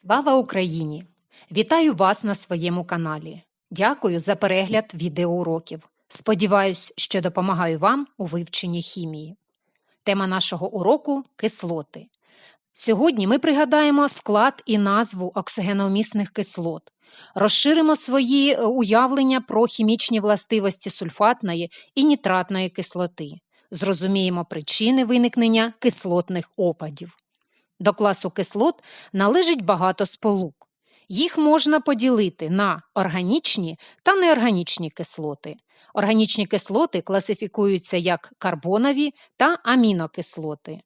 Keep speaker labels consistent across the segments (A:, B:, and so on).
A: Слава Україні! Вітаю вас на своєму каналі. Дякую за перегляд відеоуроків. Сподіваюсь, що допомагаю вам у вивченні хімії. Тема нашого уроку кислоти. Сьогодні ми пригадаємо склад і назву оксигеномісних кислот, розширимо свої е, уявлення про хімічні властивості сульфатної і нітратної кислоти, зрозуміємо причини виникнення кислотних опадів. До класу кислот належить багато сполук. Їх можна поділити на органічні та неорганічні кислоти. Органічні кислоти класифікуються як карбонові та амінокислоти.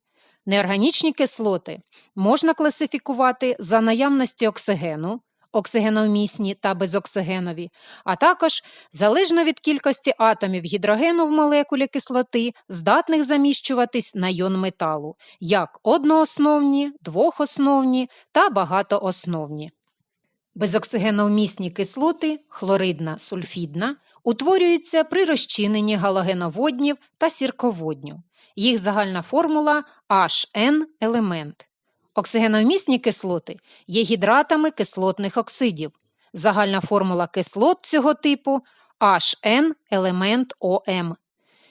A: Неорганічні кислоти можна класифікувати за наявності оксигену, оксигеномісні та безоксигенові, а також залежно від кількості атомів гідрогену в молекулі кислоти, здатних заміщуватись на йон металу, як одноосновні, двохосновні та багатоосновні. Безоксигеновмісні кислоти, хлоридна, сульфідна, утворюються при розчиненні галогеноводнів та сірководню. Їх загальна формула HN елемент. Оксигеновмісні кислоти є гідратами кислотних оксидів. Загальна формула кислот цього типу HN елемент ОМ.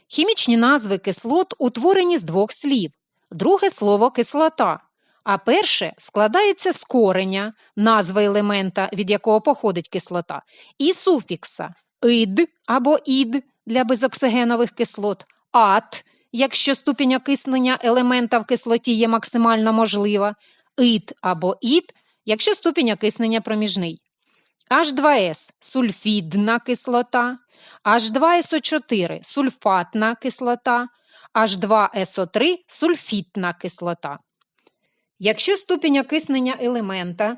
A: Хімічні назви кислот утворені з двох слів. Друге слово кислота, а перше складається з кореня, назви елемента, від якого походить кислота, і суфікса ид або ід для безоксигенових кислот, ат, якщо ступінь окиснення елемента в кислоті є максимально можлива, ид або ід, якщо ступінь окиснення проміжний. H2S сульфідна кислота, H2SO4 сульфатна кислота, H2SO3 сульфітна кислота. Якщо ступінь окиснення елемента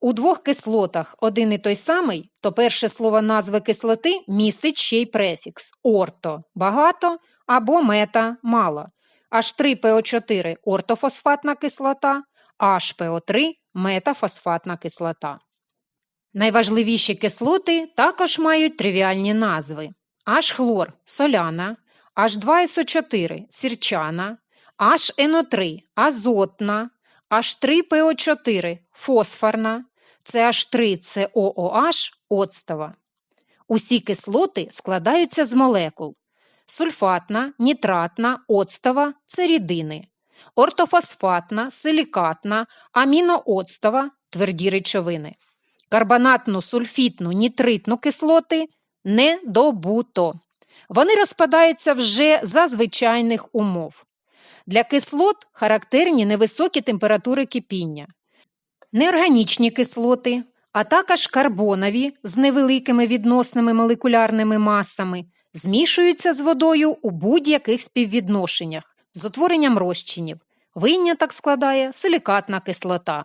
A: у двох кислотах один і той самий, то перше слово назви кислоти містить ще й префікс орто багато або мета мало. H3PO4 ортофосфатна кислота, HPO3 метафосфатна кислота. Найважливіші кислоти також мають тривіальні назви: H-хлор соляна, H2SO4 сірчана, HNO3 азотна, H3PO4 фосфорна, CH3 COOH оцтова. Усі кислоти складаються з молекул. Сульфатна, нітратна, оцтова це рідини, ортофосфатна, силікатна, амінооцтова тверді речовини. Карбонатну, сульфітну, нітритну кислоти не добуто. Вони розпадаються вже за звичайних умов. Для кислот характерні невисокі температури кипіння, неорганічні кислоти, а також карбонові з невеликими відносними молекулярними масами, змішуються з водою у будь-яких співвідношеннях з утворенням розчинів. Виняток складає силікатна кислота.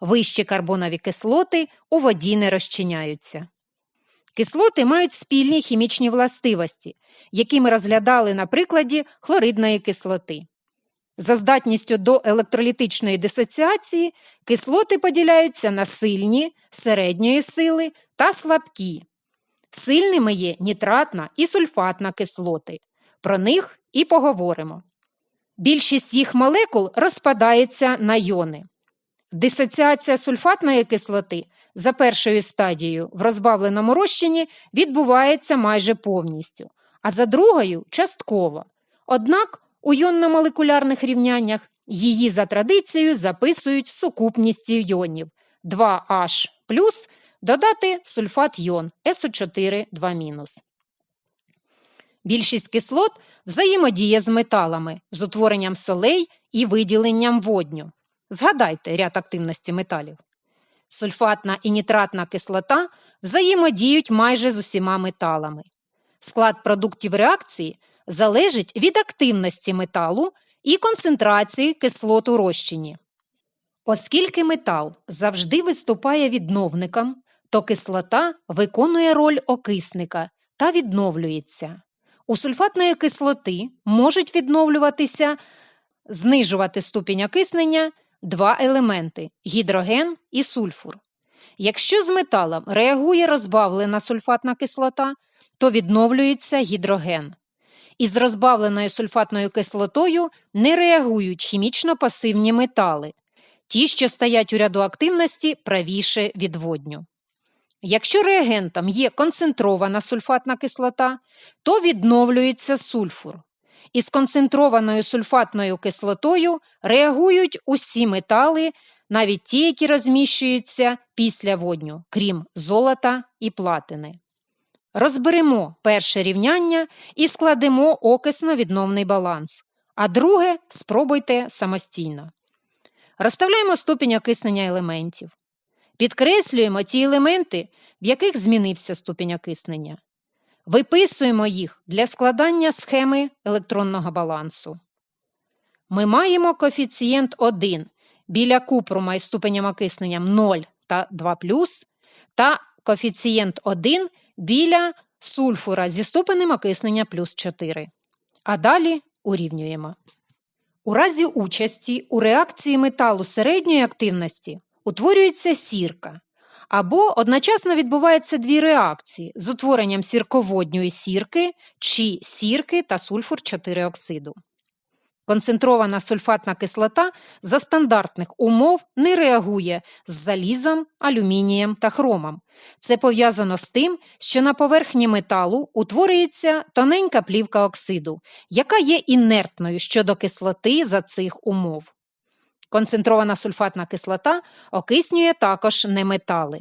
A: Вищі карбонові кислоти у воді не розчиняються. Кислоти мають спільні хімічні властивості, які ми розглядали на прикладі хлоридної кислоти. За здатністю до електролітичної дисоціації кислоти поділяються на сильні, середньої сили та слабкі. Сильними є нітратна і сульфатна кислоти. Про них і поговоримо. Більшість їх молекул розпадається на йони. Дисоціація сульфатної кислоти за першою стадією в розбавленому розчині відбувається майже повністю, а за другою частково. Однак у йонно-молекулярних рівняннях її за традицією записують сукупністю йонів 2H додати сульфат йон СО4 2-. Більшість кислот взаємодіє з металами, з утворенням солей і виділенням водню. Згадайте ряд активності металів. Сульфатна і нітратна кислота взаємодіють майже з усіма металами. Склад продуктів реакції залежить від активності металу і концентрації кислот у розчині. Оскільки метал завжди виступає відновником, то кислота виконує роль окисника та відновлюється. У сульфатної кислоти можуть відновлюватися, знижувати ступінь окиснення два елементи гідроген і сульфур. Якщо з металом реагує розбавлена сульфатна кислота, то відновлюється гідроген. Із розбавленою сульфатною кислотою не реагують хімічно пасивні метали. ті, що стоять у ряду активності правіше від водню. Якщо реагентом є концентрована сульфатна кислота, то відновлюється сульфур. Із концентрованою сульфатною кислотою реагують усі метали, навіть ті, які розміщуються після водню, крім золота і платини. Розберемо перше рівняння і складемо окисно-відновний баланс, а друге спробуйте самостійно. Розставляємо ступінь окиснення елементів. Підкреслюємо ті елементи, в яких змінився ступінь окиснення. Виписуємо їх для складання схеми електронного балансу. Ми маємо коефіцієнт 1 біля купрума із ступенем окиснення 0 та 2 та коефіцієнт 1 біля сульфура зі ступенем окиснення плюс 4. А далі урівнюємо. У разі участі у реакції металу середньої активності утворюється сірка, або одночасно відбуваються дві реакції з утворенням сірководньої сірки чи сірки та сульфур 4 оксиду. Концентрована сульфатна кислота за стандартних умов не реагує з залізом, алюмінієм та хромом. Це пов'язано з тим, що на поверхні металу утворюється тоненька плівка оксиду, яка є інертною щодо кислоти за цих умов. Концентрована сульфатна кислота окиснює також неметали.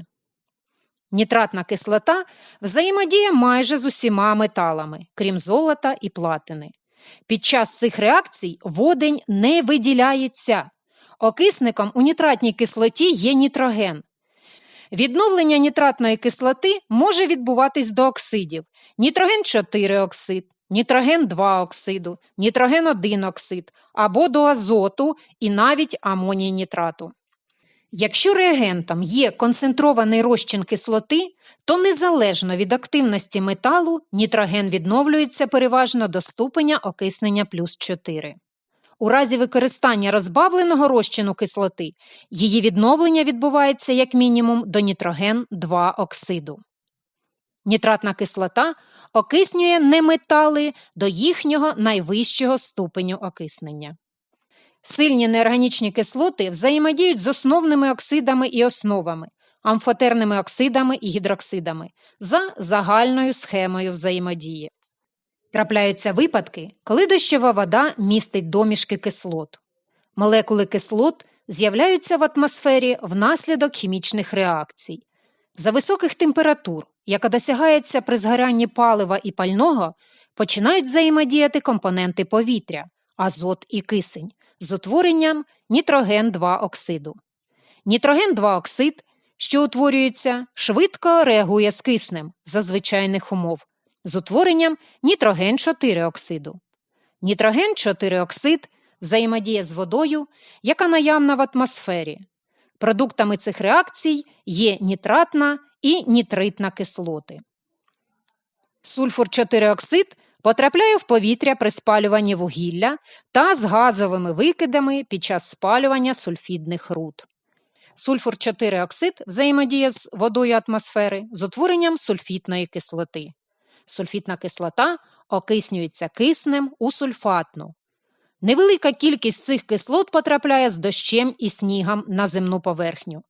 A: Нітратна кислота взаємодіє майже з усіма металами, крім золота і платини. Під час цих реакцій водень не виділяється. Окисником у нітратній кислоті є нітроген. Відновлення нітратної кислоти може відбуватись до оксидів: нітроген 4 оксид, нітроген 2 оксиду, нітроген 1 оксид або до азоту і навіть амоній нітрату. Якщо реагентом є концентрований розчин кислоти, то незалежно від активності металу нітроген відновлюється переважно до ступеня окиснення плюс 4. У разі використання розбавленого розчину кислоти її відновлення відбувається як мінімум до нітроген 2 оксиду. Нітратна кислота окиснює неметали до їхнього найвищого ступеню окиснення. Сильні неорганічні кислоти взаємодіють з основними оксидами і основами, амфотерними оксидами і гідроксидами за загальною схемою взаємодії. Трапляються випадки, коли дощова вода містить домішки кислот. Молекули кислот з'являються в атмосфері внаслідок хімічних реакцій. За високих температур, яка досягається при згоранні палива і пального, починають взаємодіяти компоненти повітря, азот і кисень з утворенням нітроген 2 оксиду. Нітроген 2 оксид, що утворюється, швидко реагує з киснем за звичайних умов, з утворенням нітроген 4 оксиду. Нітроген 4 оксид взаємодіє з водою, яка наявна в атмосфері. Продуктами цих реакцій є нітратна і нітритна кислоти. Сульфур 4 оксид потрапляє в повітря при спалюванні вугілля та з газовими викидами під час спалювання сульфідних руд. Сульфур 4 оксид взаємодіє з водою атмосфери з утворенням сульфітної кислоти. Сульфітна кислота окиснюється киснем у сульфатну. Невелика кількість цих кислот потрапляє з дощем і снігом на земну поверхню.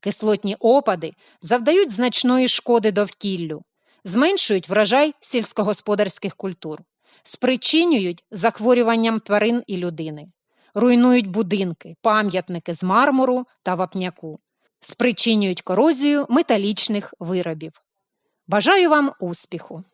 A: Кислотні опади завдають значної шкоди довкіллю, зменшують врожай сільськогосподарських культур, спричинюють захворюванням тварин і людини, руйнують будинки, пам'ятники з мармуру та вапняку, спричинюють корозію металічних виробів. Бажаю вам успіху!